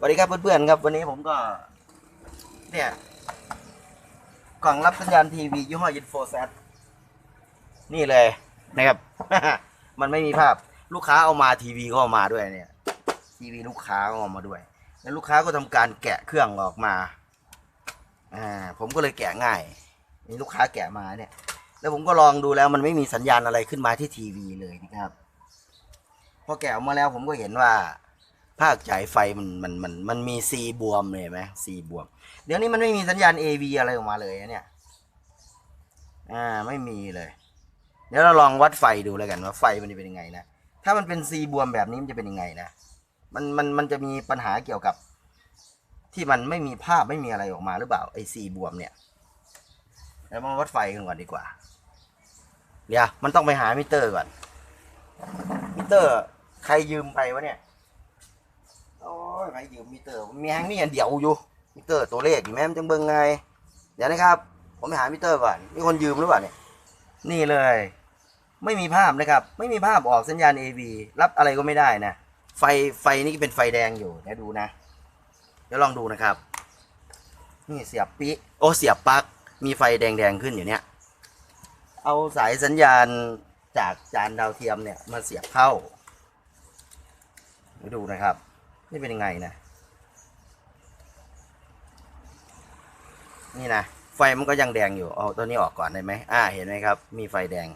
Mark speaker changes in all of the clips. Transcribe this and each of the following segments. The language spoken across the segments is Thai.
Speaker 1: สวัสดีครับเพื่อนๆครับ วันนี้ผมก็ เนี่ยกล่องรับสัญญาณทีวียี่ห้อยินโฟแซนี่เลยนะครับ มันไม่มีภาพลูกค้าเอามาทีวีก็เอามาด้วยเนี่ยทีวีลูกค้าก็เอามาด้วย แล้วลูกค้าก็ทำการแกะเครื่องออกมาอ่าผมก็เลยแกะง่ายนี่ลูกค้าแกะมาเนี่ย แล้วผมก็ลองดูแล้วมันไม่มีสัญญาณอะไรขึ้นมาที่ทีวีเลยนะครับพอแกะออกมาแล้วผมก็เห็นว่า ภาคจ่ายไฟมันมันมันมันมีซีบวมเลยไหมซีบวม เดี๋ยวนี้มันไม่มีสัญญาณ AV อะไรออกมาเลยนะเนี่ย อ่าไม่มีเลย เดี๋ยวเราลองวัดไฟดูแล้วกันว่าไฟมันจะเป็นยังไงนะ ถ้ามันเป็นซีบวมแบบนี้มันจะเป็นยังไงนะ มันมันมันจะมีปัญหาเกี่ยวกับ ที่มันไม่มีภาพไม่มีอะไรออกมาหรือเปล่าไอซีบวมเนี่ยเดี๋ยวมาวัดไฟกันก่อนดีกว่า เดี๋ยวมันต้องไปหามิเตอร์ก่อนมิเตอร์ ใครยืมไปวะเนี่ย โอ้ยใครยืมมิเตอร์มีแฮงนี่อันเดียวอยู่มิเตอร์ตัวเลขอยู่แม่มนจังเบิ่งไงเดี๋ยวนะครับ ผมไปหามิเตอร์ก่อนมีคนยืมหรือเปล่าเนี่ยนี่เลย ไม่มีภาพนะครับ ไม่มีภาพออกสัญญาณ AV รับอะไรก็ไม่ได้นะไฟไฟนี่เป็นไฟแดงอยู่เดี๋ยวดูนะ เดี๋ยวลองดูนะครับ นี่เสียบปิโอเสียบปลั๊กมีไฟแดงๆขึ้นอยู่เนี่ยเอาสายสัญญาณจากจานดาวเทียมเนี่ยมาเสียบเข้าเดี๋ยวดูนะครับ นี่เป็นยังไงนะ นี่นะ ไฟมันก็ยังแดงอยู่เอาตัวนี้ออกก่อนได้ไหมอ่า เห็นไหมครับ มีไฟแดง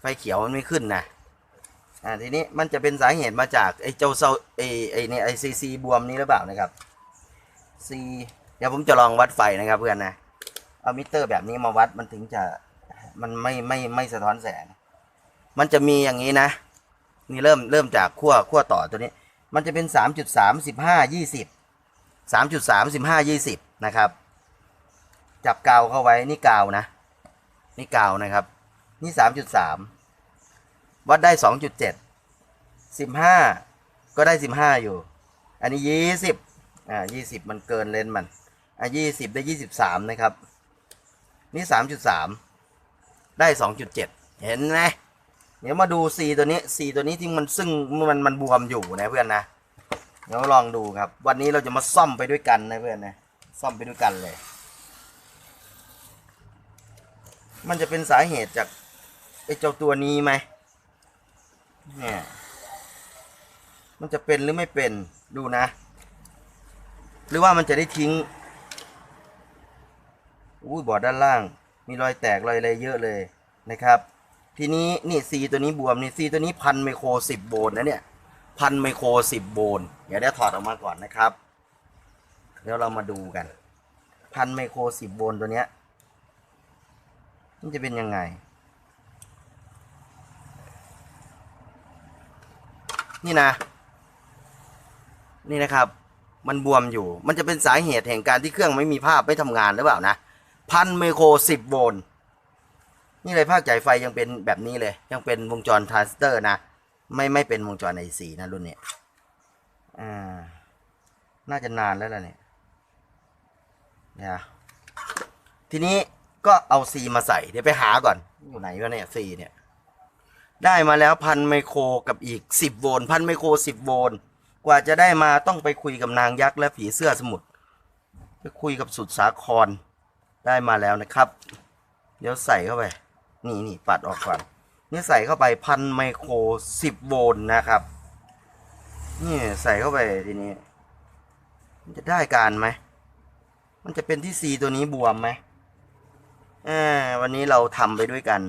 Speaker 1: ไฟเขียวมันไม่ขึ้นนะ อ่า ทีนี้มันจะเป็นสาเหตุมาจากไอ้เจ้าเซาไอ้ไอ้นี่ไอ้ซีซีบวมนี้หรือเปล่านะครับซีเดี๋ยวผมจะลองวัดไฟนะครับเพื่อนนะ เอามิเตอร์แบบนี้มาวัดมันถึงจะ มันไม่ไม่ไม่สะท้อนแสง มันจะมีอย่างนี้นะ นี่เริ่มเริ่มจากขั้วขั้วต่อตัวนี้ มันจะเป็นสามจุดสามสิบห้ายี่สิบสามจุดสามสิบห้ายี่สิบนะครับ จับกาวเข้าไว้นี่กาวนะ นี่กาวนะครับ นี่สามจุดสามวัดได้สองจุดเจ็ดสิบห้าก็ได้สิบห้าอยู่ อันนี้ยี่สิบอ่ายี่สิบมันเกินเลนส์มันอะยี่สิบได้ยี่สิบสามนะครับ นี่สามจุดสามได้สองจุดเจ็ดเห็นไหม เดี๋ยวมาดู C ตัวนี้ C ตัวนี้ที่มันซึ่งมันมันบวมอยู่นะเพื่อนนะเดี๋ยวลองดูครับ วันนี้เราจะมาซ่อมไปด้วยกันนะเพื่อนนะซ่อมไปด้วยกันเลย มันจะเป็นสาเหตุจากไอ้เจ้าตัวนี้ไหมเนี่ยมันจะเป็นหรือไม่เป็นดูนะ หรือว่ามันจะได้ทิ้งอุ้ยบอดด้านล่าง มีรอยแตกรอยอะไรเยอะเลยนะครับ ทีนี้นี่ซีตัวนี้บวมนี่ซีตัวนี้พันไมโครสิบโวลต์นะเนี่ยพันไมโครสิบโวลต์เดี๋ยวได้ถอดออกมาก่อนนะครับเดี๋ยวเรามาดูกัน พันไมโครสิบโวลต์ตัวเนี้ยมันจะเป็นยังไง นี่นะ นี่นะครับ มันบวมอยู่ มันจะเป็นสาเหตุแห่งการที่เครื่องไม่มีภาพไม่ทำงานหรือเปล่านะ พันไมโครสิบโวลต์ นี่เลยภาคจ่ายไฟยังเป็นแบบนี้เลย ยังเป็นวงจรทรานซิสเตอร์นะ ไม่ไม่เป็นวงจรไอซีนะรุ่นเนี้ยอ่าน่าจะนานแล้วล่ะเนี่ยนะทีนี้ก็เอาซีมาใส่ เดี๋ยวไปหาก่อน อยู่ไหนวะเนี่ยซีเนี่ย ได้มาแล้วพันไมโครกับอีกสิบโวลต์พันไมโครสิบโวลต์กว่าจะได้มาต้องไปคุยกับนางยักษ์และผีเสื้อสมุทรไปคุยกับสุดสาครได้มาแล้วนะครับ เดี๋ยวใส่เข้าไป นี่นี่ปัดออกก่อนนี่ใส่เข้าไปพันไมโครสิบโวลต์นะครับ นี่ใส่เข้าไปทีนี้ มันจะได้การไหม มันจะเป็นที่ซีตัวนี้บวมไหมอ่าวันนี้เราทำไปด้วยกัน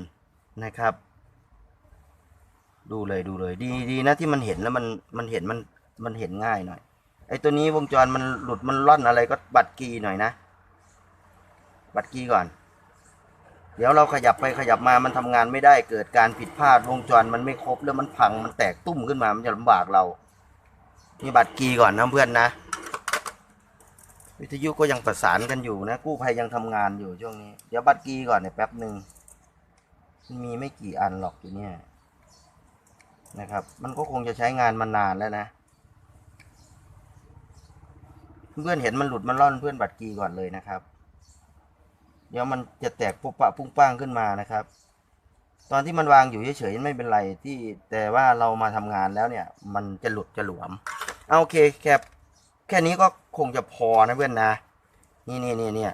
Speaker 1: นะครับ ดูเลยดูเลย ดีดีนะที่มันเห็นแล้วมันมันเห็นมันมันเห็นง่ายหน่อย ไอ้ตัวนี้วงจรมันหลุดมันล่อนอะไรก็บัดกีหน่อยนะ บัดกีก่อน เดี๋ยวเราขยับไปขยับมามันทำงานไม่ได้เกิดการผิดพลาดวงจรมันไม่ครบแล้วมันพังมันแตกตุ้มขึ้นมามันจะลำบากเรานี่บัตรกีก่อนนะเพื่อนนะ วิทยุก็ยังประสานกันอยู่นะ กู้ภัยยังทำงานอยู่ช่วงนี้เดี๋ยวบัตรกีก่อนเนี่ยแป๊บหนึ่งมีไม่กี่อันหรอกอยู่เนี่ยนะครับ มันก็คงจะใช้งานมานานแล้วนะ เพื่อนเห็นมันหลุดมันร่อนเพื่อนบัตรกีก่อนเลยนะครับ เดี๋ยวมันจะแตกปุ๊บปะพุ่งป้างขึ้นมานะครับ ตอนที่มันวางอยู่เฉยๆไม่เป็นไรที่แต่ว่าเรามาทำงานแล้วเนี่ย มันจะหลุดจะหลวมเอาโอเคแคปแค่นี้ก็คงจะพอนะเพื่อนนะ นี่นี่นี่เนี่ย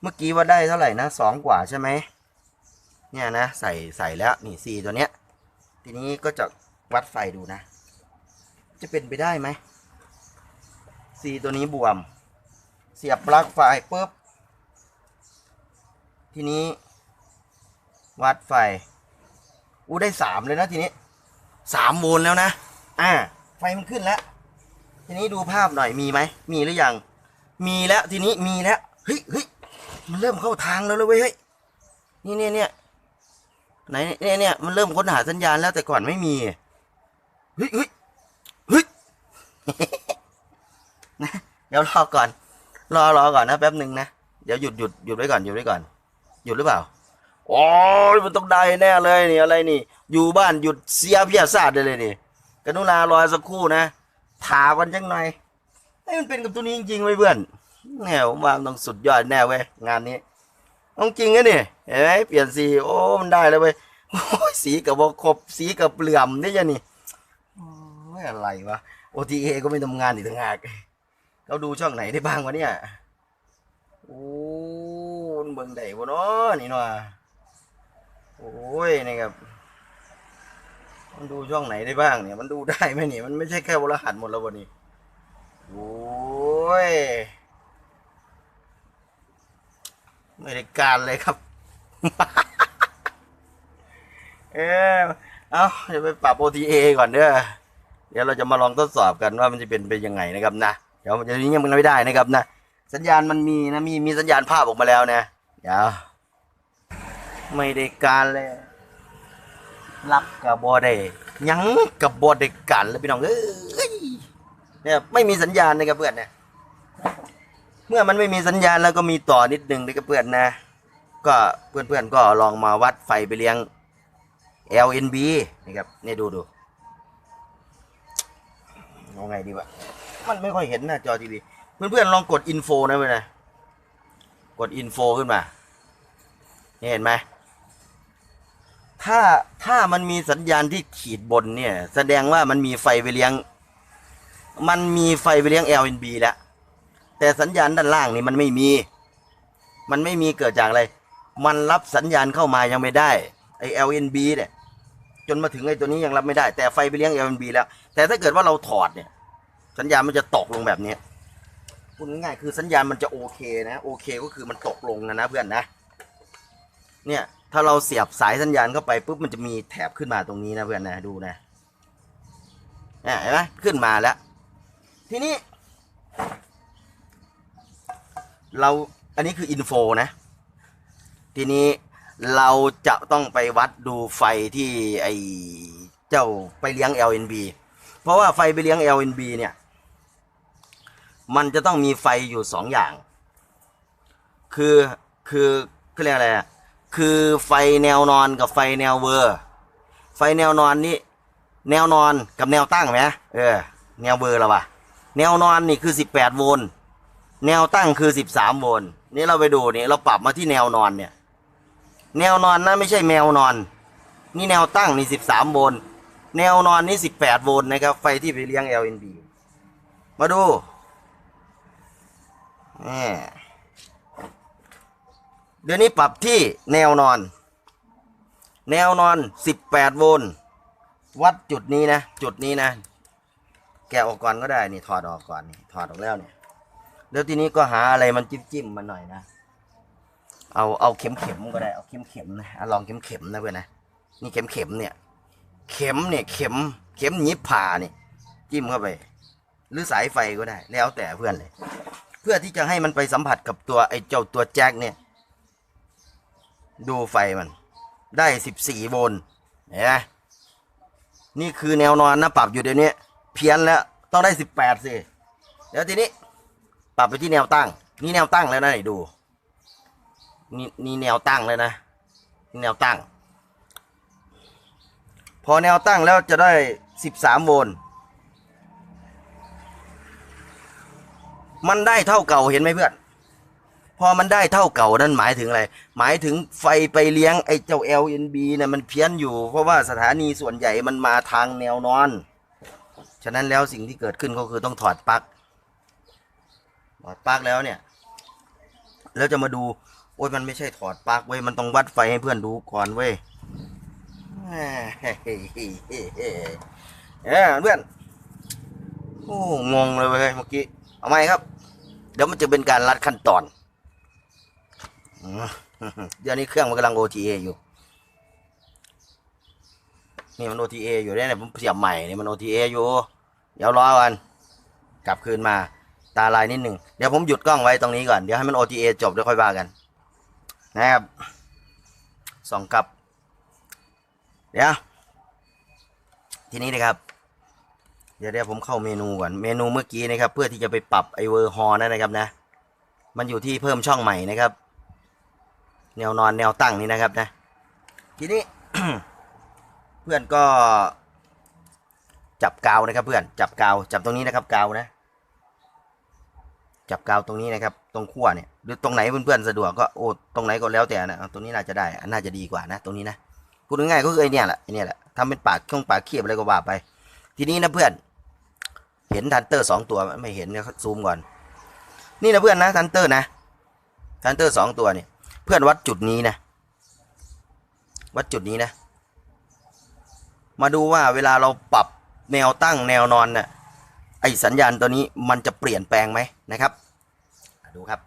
Speaker 1: เมื่อกี้ว่าได้เท่าไหร่นะสองกว่าใช่ไหมเนี่ยนะใส่ใส่แล้วนี่สี่ตัวเนี้ย ทีนี้ก็จะวัดไฟดูนะ จะเป็นไปได้ไหมสี่ตัวนี้บวม เสียบปลั๊กไฟปุ๊บ ทีนี้ วัดไฟอู้ได้สามเลยนะทีนี้สามโวลต์แล้วนะ อ่า ไฟมันขึ้นแล้ว ทีนี้ดูภาพหน่อยมีไหม มีหรือยัง มีแล้วทีนี้มีแล้ว เฮ้ยเฮ้ยมันเริ่มเข้าทางแล้วเลยเว้ยเฮ้ย นี่เนี่ยเนี่ยไหนเนี่ยเนี่ยมันเริ่มค้นหาสัญญาณแล้วแต่ก่อนไม่มี เฮ้ยเฮ้ยเฮ้ยนะเดี๋ยวรอก่อน รอรอก่อนนะแป๊บหนึ่งนะ เดี๋ยวหยุดหยุดหยุดไว้ก่อนหยุดไว้ก่อน ยุดหรือเปล่าโอ้ยมันต้องได้แน่เลยนี่อะไรนี่ อยู่บ้านหยุดเสียเพียศาสตร์ได้เลยนี่กรุณารอสักครู่นะถากันจังหน่อยให้มันเป็นกับตัวนี้จริงๆไว้เพื่อนแนวว่ามันต้องสุดยอดแน่เว้ยงานนี้ต้องจริงนะนี่เห็นไหมเปลี่ยนสีโอ้มันได้เลยเว้ยโอ้ยสีกับวครบสีกับเหลื่อมนี่จะนี่โอ้ยอะไรวะ OTA ก็ไม่ทำงานอีกต่างหากเขาดูช่องไหนได้บ้างวะเนี่ยโอ้ เบิ่งได้บ่เนาะนี่เนาะโอ้ยนี่ครับ มันดูช่องไหนได้บ้างเนี่ย มันดูได้ไหมเนี่ยมันไม่ใช่แค่วรหัสหมดแล้ววันนี้โอ้ยไม่ได้การเลยครับ เออเอาเดี๋ยวไปปรับ OTA ก่อนเด้อเดี๋ยวเราจะมาลองทดสอบกันว่ามันจะเป็นไปยังไงนะครับนะ เดี๋ยวมันจะนี้ยังไม่ได้นะครับนะ สัญญาณมันมีนะมีมีสัญญาณภาพออกมาแล้วนะ เดี๋ยวไม่ได้การเลยรักกับบอได้ยังกับบอได้กันเลยพี่น้องเอ้ยเนี่ยไม่มีสัญญาณนะครับเพื่อนเนี่ยเมื่อมันไม่มีสัญญาณแล้วก็มีต่อนิดนึงนะครับเพื่อนนะ ก็เพื่อนๆก็ลองมาวัดไฟไปเลี้ยง LNB นะครับเนี่ยดูดูเอาไงดีวะมันไม่ค่อยเห็นหน้าจอทีวีเพื่อนๆลองกดอินโฟนะเพื่อนนะ กดอินโฟขึ้นมา นี่เห็นไหม ถ้าถ้ามันมีสัญญาณที่ขีดบนเนี่ย แสดงว่ามันมีไฟไปเลี้ยง มันมีไฟไปเลี้ยง LNB แล้ว แต่สัญญาณด้านล่างนี่มันไม่มี มันไม่มีเกิดจากอะไร มันรับสัญญาณเข้ามายังไม่ได้ไอ้ LNB เนี่ยจนมาถึงไอ้ตัวนี้ยังรับไม่ได้ แต่ไฟไปเลี้ยง LNB แล้ว แต่ถ้าเกิดว่าเราถอดเนี่ย สัญญาณมันจะตกลงแบบนี้ พูดง่ายๆคือสัญญาณมันจะโอเคนะ โอเคก็คือมันตกลงนะนะเพื่อนนะ เนี่ย ถ้าเราเสียบสายสัญญาณเข้าไปปุ๊บมันจะมีแถบขึ้นมาตรงนี้นะเพื่อนนะดูนะเนี่ยเห็นไหมขึ้นมาแล้ว ทีนี้ เราอันนี้คืออินโฟนะ ทีนี้เราจะต้องไปวัดดูไฟที่ไอเจ้าไปเลี้ยง LNB เพราะว่าไฟไปเลี้ยง LNB เนี่ย มันจะต้องมีไฟอยู่สองอย่าง คือคือคือเรียกอะไรอะคือไฟแนวนอนกับไฟแนวเวอร์ ไฟแนวนอนนี่แนวนอนกับแนวตั้งไหมเออ แนวเบอร์ละวะแนวนอนนี่คือสิบแปดโวลต์แนวตั้งคือสิบสามโวลต์นี่เราไปดูนี่เราปรับมาที่แนวนอนเนี่ย แนวนอนนะไม่ใช่แมวนอน นี่แนวตั้งนี่สิบสามโวลต์แนวนอนนี่สิบแปดโวลต์นะครับ ไฟที่ไปเลี้ยง LNB มาดู นี่เดี๋ยวนี้ปรับที่แนวนอน แนวนอนสิบแปดโวลต์วัดจุดนี้นะ จุดนี้นะ แกะออกก่อนก็ได้นี่ถอดออกก่อนนี่ถอดออกแล้วเนี่ยแล้วทีนี้ก็หาอะไรมันจิ้มจิ้มมันหน่อยนะเอาเอาเข็มเข็มก็ได้เอาเข็มเข็มนะอลองเข็มเข็มนะเพื่อนนะนี่เข็มเข็มเนี่ย เข็มเนี่ยเข็ม เข็มหยิบผ่าเนี่ยจิ้มเข้าไป หรือสายไฟก็ได้ แล้วแต่เพื่อนเลย พื่อที่จะให้มันไปสัมผัสกับตัวไอ้เจ้าตัวแจ็คเนี่ย ดูไฟมัน ได้สิบสี่โวลต์เห็นไหมนี่คือแนวนอนนะปรับอยู่เดี๋ยวนี้ เพี้ยนแล้วต้องได้สิบแปดสิเดี๋ยวทีนี้ ปรับไปที่แนวตั้ง นี่แนวตั้งแล้วนะไหนดู นี่นี่แนวตั้งเลยนะนี่แนวตั้ง พอแนวตั้งแล้วจะได้สิบสามโวลต์ มันได้เท่าเก่าเห็นไหมเพื่อน พอมันได้เท่าเก่านั่นหมายถึงอะไร หมายถึงไฟไปเลี้ยงไอ้เจ้า LNB เนี่ยมันเพี้ยนอยู่ เพราะว่าสถานีส่วนใหญ่มันมาทางแนวนอน ฉะนั้นแล้วสิ่งที่เกิดขึ้นก็คือต้องถอดปลั๊ก ถอดปลั๊กแล้วเนี่ย แล้วจะมาดูโอ้ยมันไม่ใช่ถอดปลั๊กเว้ย มันต้องวัดไฟให้เพื่อนดูก่อนเว้ยเฮ้เอ้ยเพื่อน โอ้ งงเลยเว้ยเมื่อกี้ เอาไหมครับ เดี๋ยวมันจะเป็นการรัดขั้นตอนเดี๋ยวนี้เครื่องมันกำลัง OTA อยู่ นี่มัน OTA อยู่เนี่ยผมเสียบใหม่นี่มัน OTA อยู่ เดี๋ยวรอกันกลับคืนมาตาลายนิดหนึ่งเดี๋ยวผมหยุดกล้องไว้ตรงนี้ก่อน เดี๋ยวให้มัน OTA จบแล้วค่อยว่ากัน นะครับสองกับ เดี๋ยว ทีนี้นะครับ เดี๋ยวเดี๋ยวผมเข้าเมนูก่อน เมนูเมื่อกี้นะครับ เพื่อที่จะไปปรับไอเวอร์ฮอนั่นนะครับนะ มันอยู่ที่เพิ่มช่องใหม่นะครับ แนวนอนแนวตั้งนี่นะครับนะ ทีนี้ เพื่อนก็ จับกาวนะครับ เพื่อนจับกาว จับตรงนี้นะครับกาวนะ จับกาวตรงนี้นะครับ ตรงขั้วเนี่ยหรือตรงไหนเพื่อนๆสะดวกก็โอ้ตรงไหนก็แล้วแต่นะตรงนี้น่าจะได้น่าจะดีกว่านะ ตรงนี้นะพูดง่ายๆก็คือไอเนี่ยแหละไอเนี่ยแหละทำเป็นปากช่องปากเขียบอะไรก็ว่าไป ทีนี้นะเพื่อน เห็นทันเตอร์สองตัวไม่เห็นเนี่ยซูมก่อน นี่นะเพื่อนนะทันเตอร์นะทันเตอร์สองตัวเนี่ยเพื่อนวัดจุดนี้นะ วัดจุดนี้นะ มาดูว่าเวลาเราปรับแนวตั้งแนวนอนน่ะไอสัญญาณตัวนี้มันจะเปลี่ยนแปลงไหมนะครับ ดูครับ